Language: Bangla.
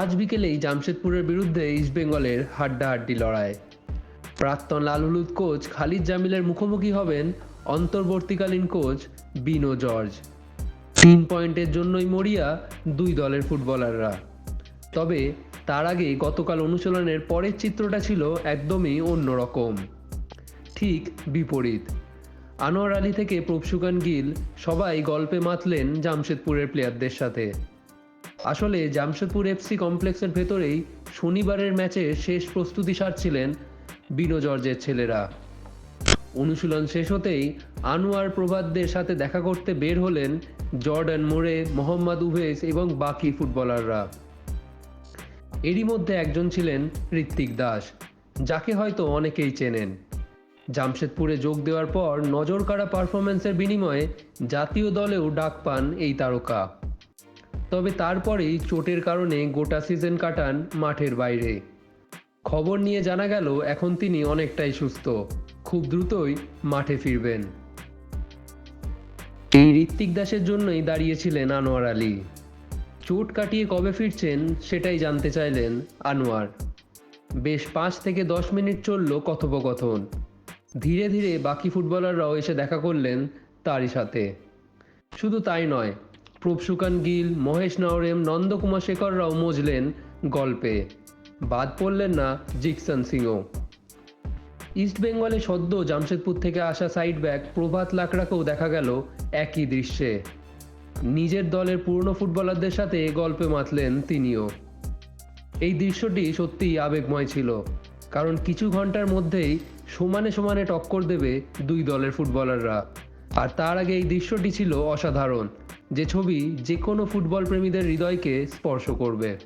আজ বিকেলেই জামশেদপুরের বিরুদ্ধে ইস্টবেঙ্গলের হাড্ডাহাড্ডি লড়াই। প্রাক্তন লাল হলুদ কোচ খালিদ জামিলের মুখোমুখি হবেন অন্তর্বর্তীকালীন কোচ বিনো জর্জ। তিন পয়েন্টের জন্যই মরিয়া দুই দলের ফুটবলাররা। তবে তার আগে গতকাল অনুশীলনের পরের চিত্রটা ছিল একদমই অন্যরকম। ঠিক বিপরীত। আনোয়ার আলী থেকে প্রভসুকান গিল সবাই গল্পে মাতলেন জামশেদপুরের প্লেয়ারদের সাথে। আসলে জামশেদপুর এফসি কমপ্লেক্সের ভেতরেই শনিবারের ম্যাচে শেষ প্রস্তুতি সারছিলেন বিনো জর্জের ছেলেরা। অনুশীলন শেষ হতেই আনোয়ার প্রভাতদের সাথে দেখা করতে বের হলেন জর্ডান মোরে মোহাম্মদ উভেস এবং বাকি ফুটবলাররা। এরই মধ্যে একজন ছিলেন ঋত্বিক দাস, যাকে হয়তো অনেকেই চেনেন। জামশেদপুরে যোগ দেওয়ার পর নজর কাড়া পারফরমেন্সের বিনিময়ে জাতীয় দলেও ডাক পান এই তারকা। তবে তারপরেই চোটের কারণে গোটা সিজন কাটান মাঠের বাইরে। খবর নিয়ে জানা গেল, এখন তিনি অনেকটাই সুস্থ। খুব দ্রুতই মাঠে ফিরবেন। এই ঋত্বিক দাসের জন্যই দাঁড়িয়েছিলেন আনোয়ার আলী। চোট কাটিয়ে কবে ফিরছেন সেটাই জানতে চাইলেন আনোয়ার। বেশ পাঁচ থেকে দশ মিনিট চলল কথোপকথন। ধীরে ধীরে বাকি ফুটবলাররাও এসে দেখা করলেন তারই সাথে। শুধু তাই নয় প্রভসুকান গিল, মহেশ নওরেম, নন্দকুমার শেখররাও মজলেন গল্পে। বাদ পড়লেন না জিকসন সিংও। ইস্ট বেঙ্গলে সদ্য জামশেদপুর থেকে আসা সাইড ব্যাক প্রভাত লাকড়াকেও দেখা গেল একই দৃশ্যে। নিজের দলের পুরনো ফুটবলারদের সাথে গল্পে মাতলেন তিনিও। এই দৃশ্যটি সত্যিই আবেগময় ছিল, কারণ কিছু ঘণ্টার মধ্যেই সমানে সমানে টক্কর দেবে দুই দলের ফুটবলাররা। আর তার আগে এই দৃশ্যটি ছিল অসাধারণ। যে ছবি যে কোনো ফুটবল প্রেমীদের হৃদয়কে স্পর্শ করবে।